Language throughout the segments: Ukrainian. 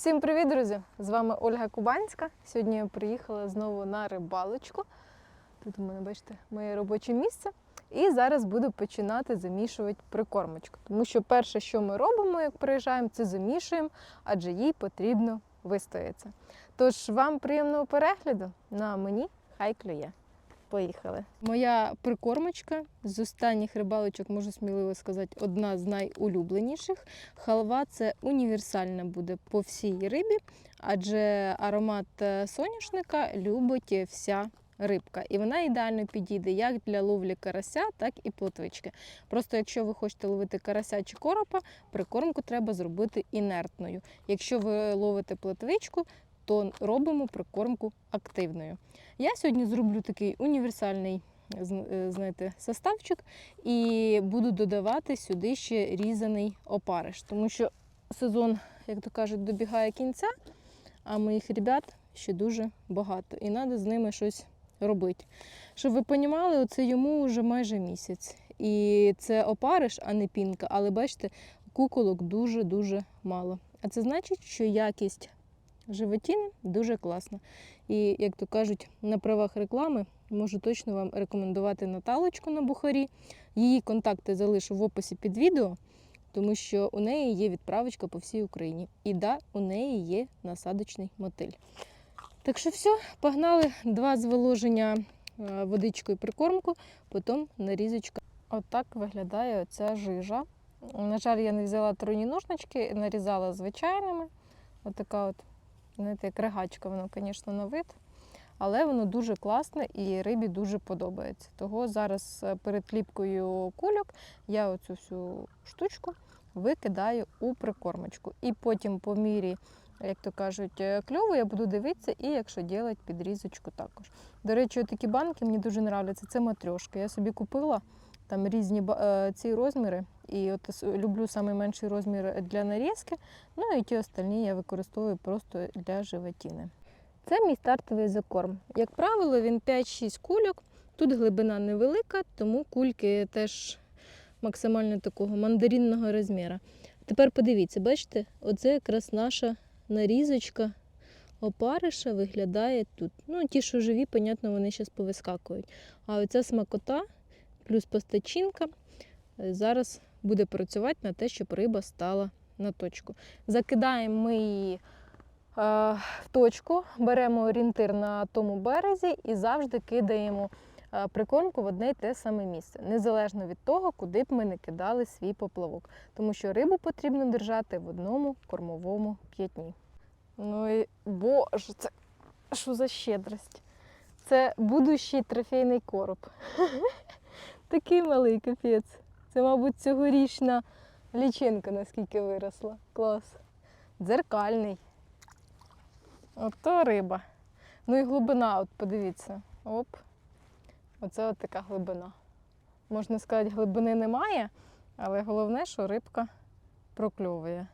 Всім привіт, друзі! З вами Ольга Кубанська. Сьогодні я приїхала знову на рибалочку. Тут у мене, бачите, моє робоче місце. І зараз буду починати замішувати прикормочку. Тому що перше, що ми робимо, як приїжджаємо, це замішуємо, адже їй потрібно вистоятися. Тож вам приємного перегляду, ну а мені хай клює. Поїхали. Моя прикормочка з останніх рибалочок, можу сміливо сказати, одна з найулюбленіших. Халва це універсальна буде по всій рибі, адже аромат е, соняшника любить вся рибка. І вона ідеально підійде як для ловлі карася, так і плотвички. Просто якщо ви хочете ловити карася чи коропа, прикормку треба зробити інертною. Якщо ви ловите плотвичку, то робимо прикормку активною. Я сьогодні зроблю такий універсальний е, знаєте, составчик і буду додавати сюди ще різаний опариш, тому що сезон, як то кажуть, добігає кінця, а моїх ребят ще дуже багато, і треба з ними щось робити. Щоб ви розуміли, оце йому вже майже місяць. І це опариш, а не пінка, але бачите, куколок дуже-дуже мало. А це значить, що якість животіни дуже класна. І, як то кажуть, на правах реклами можу точно вам рекомендувати Наталочку на Бухарі. Її контакти залишу в описі під відео, тому що у неї є відправочка по всій Україні. І да, у неї є насадочний мотиль. Так що все, погнали два зволоження е, водичкою прикормку, потім нарізочка. Отак виглядає ця жижа. На жаль, я не взяла троні ножнички, нарізала звичайними. Отака от, знаєте, як ригачка, воно, звісно, на вид. Але воно дуже класне і рибі дуже подобається. Того зараз е, перед кліпкою кульок я оцю всю штучку викидаю у прикормочку. І потім по мірі, як то кажуть, е, кльову я буду дивитися, і якщо робити підрізочку також. До речі, такі банки мені дуже подобаються. Це матрьошки. Я собі купила там різні е, ці розміри. І от люблю найменший розмір для нарізки. Ну і ті остальні я використовую просто для животіни. Це мій стартовий закорм. Як правило, він 5-6 кульок. Тут глибина невелика, тому кульки теж максимально такого мандаринного розміру. Тепер подивіться, бачите, оце якраз наша нарізочка опариша виглядає тут. Ну, ті, що живі, понятно, вони зараз повискакують. А оця смакота плюс постачинка е, зараз буде працювати на те, щоб риба стала на точку. Закидаємо ми її е, в точку, беремо орієнтир на тому березі і завжди кидаємо е, прикормку в одне й те саме місце, незалежно від того, куди б ми не кидали свій поплавок. Тому що рибу потрібно держати в одному кормовому п'ятні. Ну і боже, це що за щедрость? Це будущий трофейний короб. Такий малий капець. Це, мабуть, цьогорічна лічинка, наскільки виросла. Клас. Дзеркальний. Ото риба. Ну і глибина, от подивіться. Оп. Оце от така глибина. Можна сказати, глибини немає, але головне, що рибка прокльовує.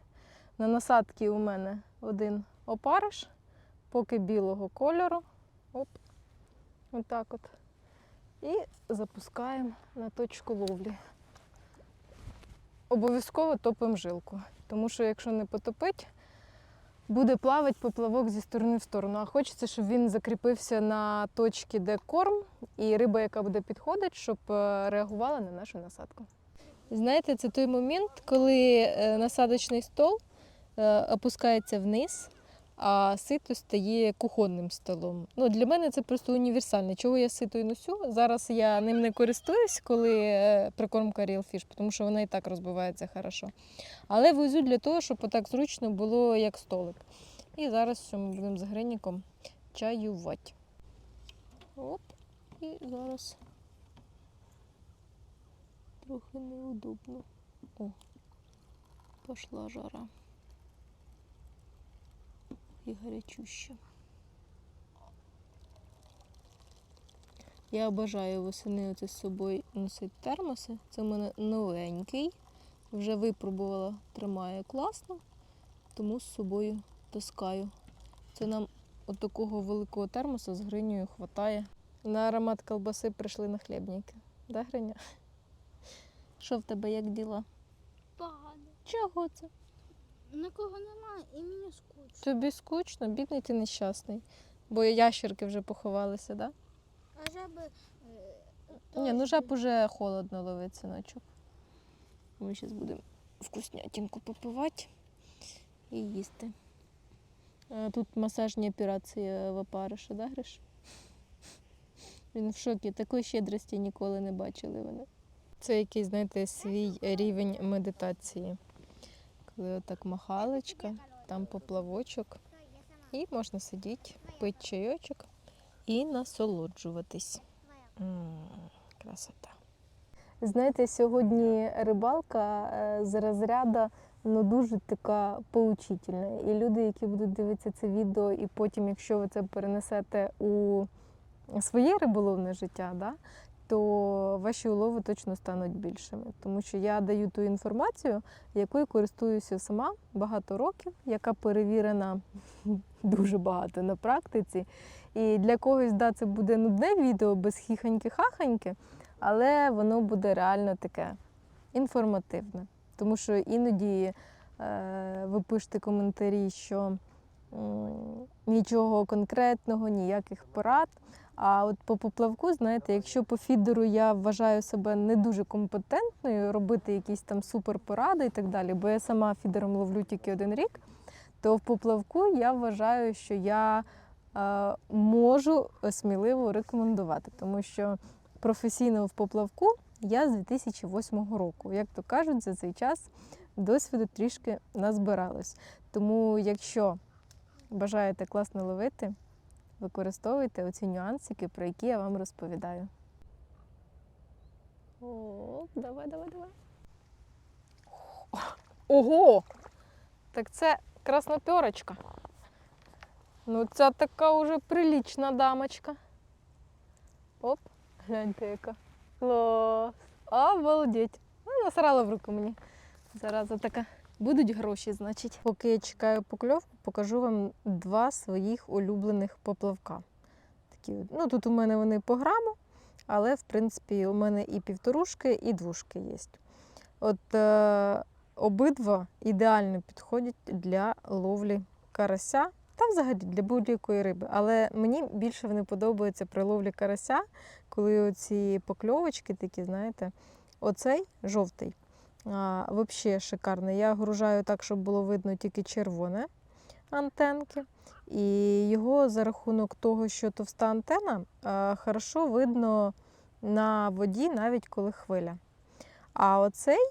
На насадці у мене один опариш, поки білого кольору. Оп. Отак от. І запускаємо на точку ловлі. Обов'язково топимо жилку, тому що якщо не потопить, буде плавати поплавок зі сторони в сторону. А хочеться, щоб він закріпився на точці, де корм, і риба, яка буде підходити, щоб е, реагувала на нашу насадку. Знаєте, це той момент, коли е, насадочний стол е, опускається вниз, а сито стає кухонним столом. Ну, для мене це просто універсальне. Чого я сито і носю? Зараз я ним не користуюсь, коли е, прикормка Real Fish, тому що вона і так розбивається хорошо. Але везу для того, щоб отак зручно було як столик. І зараз що ми будемо з гриніком чаювати. Оп, і зараз трохи неудобно. О, пошла жара. І гарячуще. Я обожаю восени оце з собою носити термоси. Це в мене новенький. Вже випробувала, тримає класно, тому з собою таскаю. Це нам от такого великого термоса з гринею хватає. На аромат колбаси прийшли на хлібники. Да, Гриня? Що в тебе як діла? Погано. Чого це? Нікого немає і мені скучно. Тобі скучно, бідний ти нещасний. Бо ящерки вже поховалися, так? Да? А жаби. е, Ні, ну жаб уже холодно ловить синочок. Ми зараз будемо вкуснятинку попивати і їсти. Тут масажні операції в опариша, да, Гриш? Він в шокі, такої щедрості ніколи не бачили вони. Це якийсь, знаєте, свій рівень медитації. Коли отак махалочка, там поплавочок, і можна сидіти, пити чайочок і насолоджуватись. М, Красота. Знаєте, сьогодні рибалка е, з розряду ну, дуже така поучительна. І люди, які будуть дивитися це відео, і потім, якщо ви це перенесете у своє риболовне життя, да, то ваші улови точно стануть більшими. Тому що я даю ту інформацію, якою користуюся сама багато років, яка перевірена дуже багато на практиці. І для когось да, це буде нудне відео без хіханьки-хаханьки, але воно буде реально таке інформативне. Тому що іноді е, ви пишете коментарі, що нічого конкретного, ніяких порад. А от по поплавку, знаєте, якщо по фідеру я вважаю себе не дуже компетентною робити якісь там суперпоради і так далі, бо я сама фідером ловлю тільки один рік, то в поплавку я вважаю, що я е, можу сміливо рекомендувати, тому що професійно в поплавку я з 2008 року. Як то кажуть, за цей час досвіду трішки назбиралось. Тому, якщо бажаєте класно ловити, використовуйте оці нюансики, про які я вам розповідаю. О, давай, давай, давай. Ого! Так це красноперочка. Ну, ця така уже прилічна дамочка. Оп, гляньте яка. Клас. Обалдеть. Ну, насрала в руку мені. Зараза така. Будуть гроші, значить. Поки я чекаю покльовку, покажу вам два своїх улюблених поплавка. Такі, ну, тут у мене вони по граму, але в принципі у мене і півторушки, і двушки є. От е, обидва ідеально підходять для ловлі карася та взагалі для будь-якої риби. Але мені більше вони подобаються при ловлі карася, коли оці покльовочки такі, знаєте, оцей жовтий. А, Взагалі шикарний. Я огружаю так, щоб було видно тільки червоне антенки. І його за рахунок того, що товста антена, а, хорошо видно на воді, навіть коли хвиля. А оцей,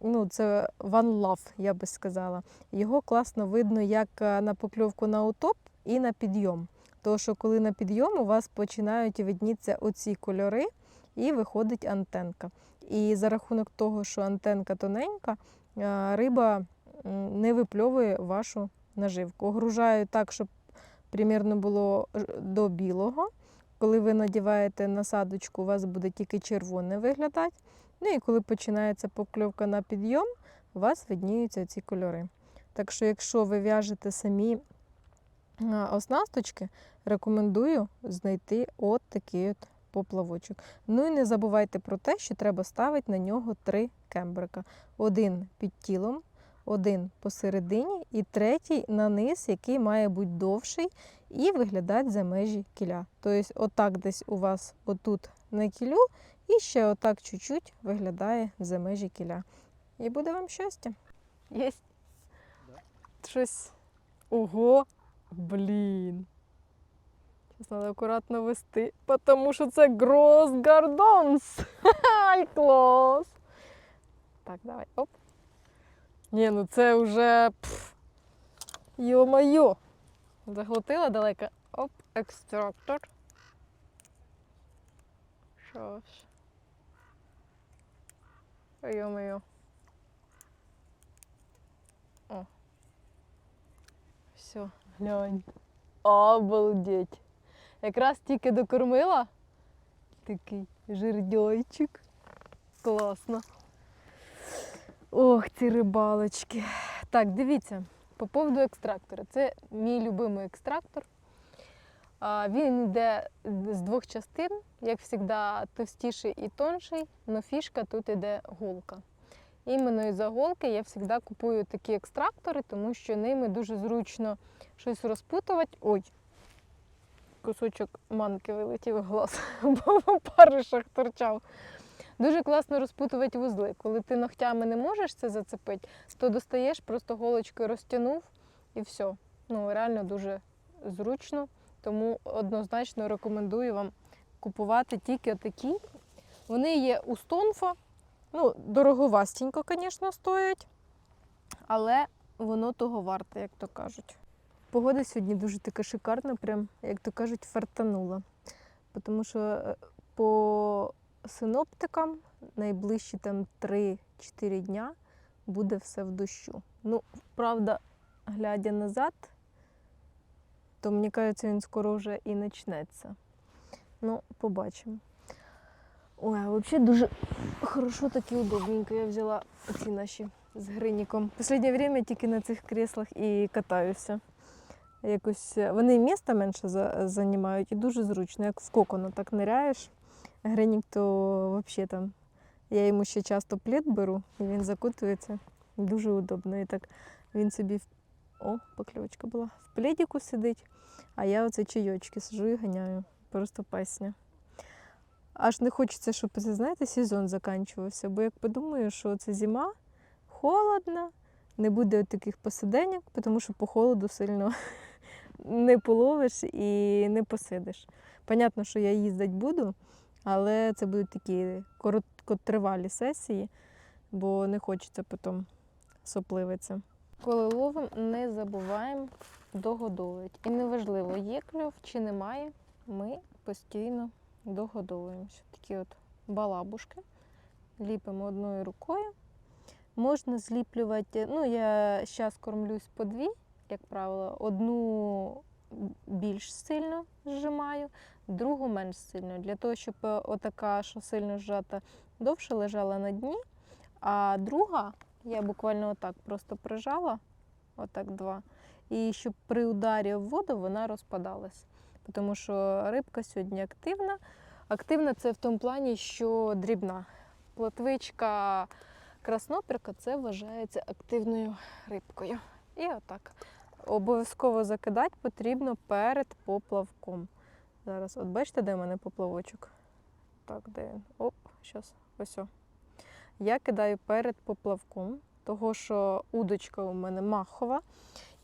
ну це One Love, я би сказала. Його класно видно як е, на покльовку на утоп і на підйом. Тому що коли на підйом у вас починають виднітися оці кольори, і виходить антенка. І за рахунок того, що антенка тоненька, е, риба не випльовує вашу наживку. Огружаю так, щоб примірно було до білого. Коли ви надіваєте насадочку, у вас буде тільки червоне виглядати. Ну і коли починається покльовка на підйом, у вас видніються ці кольори. Так що, якщо ви в'яжете самі оснасточки, рекомендую знайти от такий от поплавочок. Ну і не забувайте про те, що треба ставити на нього три кембрика: один під тілом, один посередині і третій на низ, який має бути довший і виглядати за межі кіля. Тобто, отак десь у вас отут на кілю, і ще отак чуть-чуть виглядає за межі кіля. І буде вам щастя. Єсть. Щось. Ого, блін. Зараз треба акуратно вести, тому що це Грос Гардонс. Ай, клас. Так, давай. Оп. Ні, ну це вже. Йо-майо. Заглотила далеко. Оп, екстрактор. Що ж. Йо-майо. О. Все, глянь. Обалдеть. Якраз тільки докормила. Такий жирдьойчик. Класно. Ох, ці рибалочки. Так, дивіться, по поводу екстрактора. Це мій любимий екстрактор. Він йде з двох частин, як завжди, товстіший і тонший, але фішка тут йде гулка. іменно із голки я завжди купую такі екстрактори, тому що ними дуже зручно щось розпутувати. Ой, кусочок манки вилетів в глаз, бо в опаришах торчав. Дуже класно розпутувати вузли. Коли ти ногтями не можеш це зацепити, то достаєш, просто голочкою розтягнув і все. Ну, реально дуже зручно. Тому однозначно рекомендую вам купувати тільки такі. Вони є у Стонфа. Ну, дороговастенько, звісно, стоять, але воно того варте, як то кажуть. Погода сьогодні дуже така шикарна, прям, як то кажуть, фартанула. Тому що е, по синоптикам найближчі там 3-4 дня буде все в дощу. Ну, правда, глядя назад, то мені кажеться, він скоро вже і почнеться. Ну, побачимо. Ой, а взагалі дуже хорошо так і удобненько. Я взяла ці наші з гриніком. Останнє время тільки на цих креслах і катаюся. Якось е, вони міста менше за- займають і дуже зручно, як в кокону так ниряєш. Гринік то взагалі там. Я йому ще часто плед беру, і він закутується. Дуже удобно. І так він собі в- о, покльовочка була. В пледіку сидить, а я оце чайочки сижу і ганяю. Просто песня. Аж не хочеться, щоб знаєте, сезон закінчувався, бо як подумаю, що це зима, холодно, не буде таких посиденьок, тому що по холоду сильно не половиш і не посидиш. Понятно, що я їздити буду, але це будуть такі короткотривалі сесії, бо не хочеться потім сопливитися. Коли ловимо, не забуваємо догодовувати. І неважливо, є кльов чи немає, ми постійно догодовуємося. Такі от балабушки. Ліпимо одною рукою. Можна зліплювати, ну я зараз кормлюсь по дві, як правило, одну більш сильно зжимаю, другу менш сильно. Для того, щоб е, отака, що сильно зжата, довше лежала на дні, а друга я буквально отак просто прижала, отак два, і щоб при ударі в воду вона розпадалась. Тому що рибка сьогодні активна. Активна це в тому плані, що дрібна. Плотвичка краснопірка це вважається активною рибкою. І отак. Обов'язково закидати потрібно перед поплавком. Зараз, от бачите, де в мене поплавочок? Так, де він? Оп, зараз, ось. о. Я кидаю перед поплавком, того що удочка у мене махова.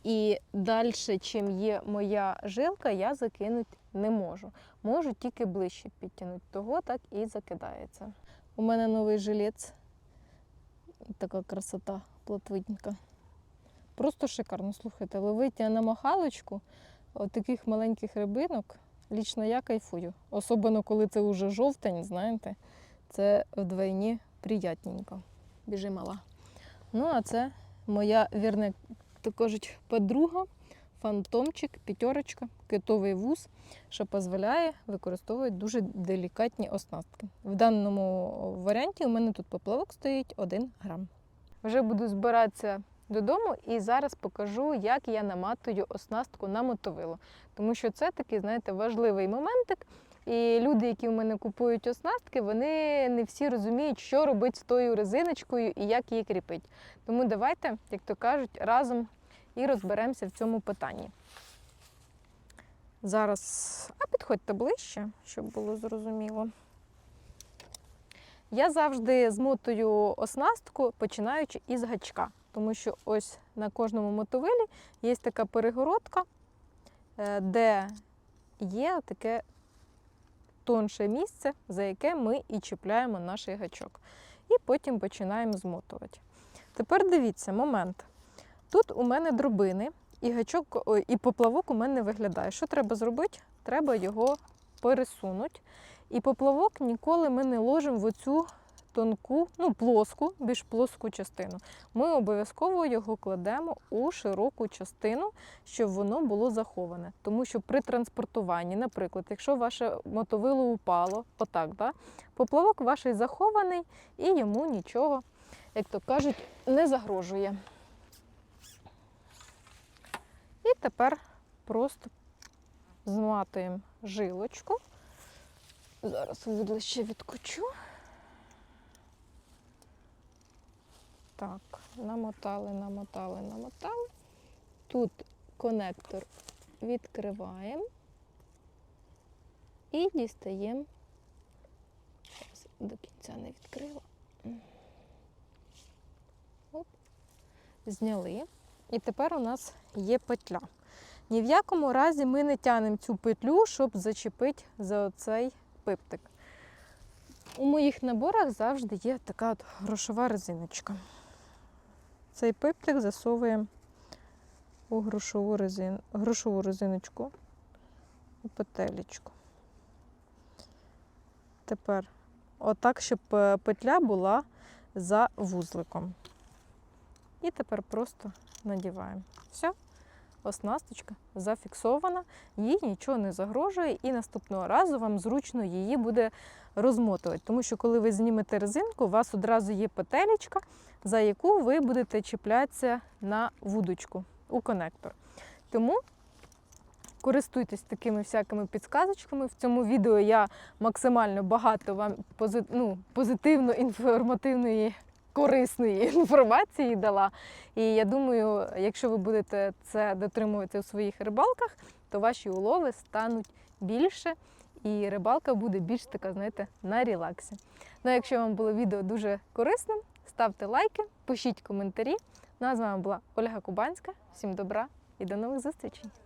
І далі, чим є моя жилка, я закинути не можу. Можу тільки ближче підтягнути. Того так і закидається. У мене новий жилець. Така красота плотвитненька. Просто шикарно. Слухайте, ловити на махалочку от таких маленьких рибинок. Лічно я кайфую. Особливо, коли це вже жовтень, знаєте, це вдвойні приятненько. Біжи мала. Ну, а це моя вірна, то кажуть, подруга, фантомчик, п'ятерочка, китовий вуз, що дозволяє використовувати дуже делікатні оснастки. В даному варіанті у мене тут поплавок стоїть 1 грам. Вже буду збиратися додому і зараз покажу, як я наматую оснастку на мотовило. Тому що це такий, знаєте, важливий моментик. І люди, які в мене купують оснастки, вони не всі розуміють, що робити з тою резиночкою і як її кріпити. Тому давайте, як то кажуть, разом і розберемося в цьому питанні. Зараз, а підходьте ближче, щоб було зрозуміло. Я завжди змотую оснастку, починаючи із гачка, тому що ось на кожному мотовилі є така перегородка, е, де є таке тонше місце, за яке ми і чіпляємо наш гачок. І потім починаємо змотувати. Тепер дивіться, момент. Тут у мене дробини, і гачок, і поплавок у мене виглядає. Що треба зробити? Треба його пересунути. І поплавок ніколи ми не ложимо в оцю тонку, ну, плоску, більш плоску частину. Ми обов'язково його кладемо у широку частину, щоб воно було заховане. Тому що при транспортуванні, наприклад, якщо ваше мотовило упало, отак, да, поплавок ваш захований і йому нічого, як то кажуть, не загрожує. І тепер просто зматуємо жилочку. Зараз вудлище відкочу. Так, намотали, намотали, намотали. Тут конектор відкриваємо і дістаємо. До кінця не відкрила. Оп. Зняли. І тепер у нас є петля. Ні в якому разі ми не тянемо цю петлю, щоб зачепити за оцей пиптик. У моїх наборах завжди є така от грошова резиночка. Цей пиптик засовуємо у грошову, резин... грушову резиночку у петелечку. Тепер отак, щоб е, петля була за вузликом. І тепер просто надіваємо. Все, оснасточка зафіксована, їй нічого не загрожує, і наступного разу вам зручно її буде розмотувати. Тому що коли ви знімете резинку, у вас одразу є петелечка, за яку ви будете чіплятися на вудочку у конектор. Тому користуйтесь такими всякими підсказочками. В цьому відео я максимально багато вам пози- ну, позитивно інформативної. Корисної інформації дала. І я думаю, якщо ви будете це дотримувати у своїх рибалках, то ваші улови стануть більше, і рибалка буде більш така, знаєте, на релаксі. Ну, а якщо вам було відео дуже корисним, ставте лайки, пишіть коментарі. Ну а з вами була Ольга Кубанська. Всім добра і до нових зустрічей!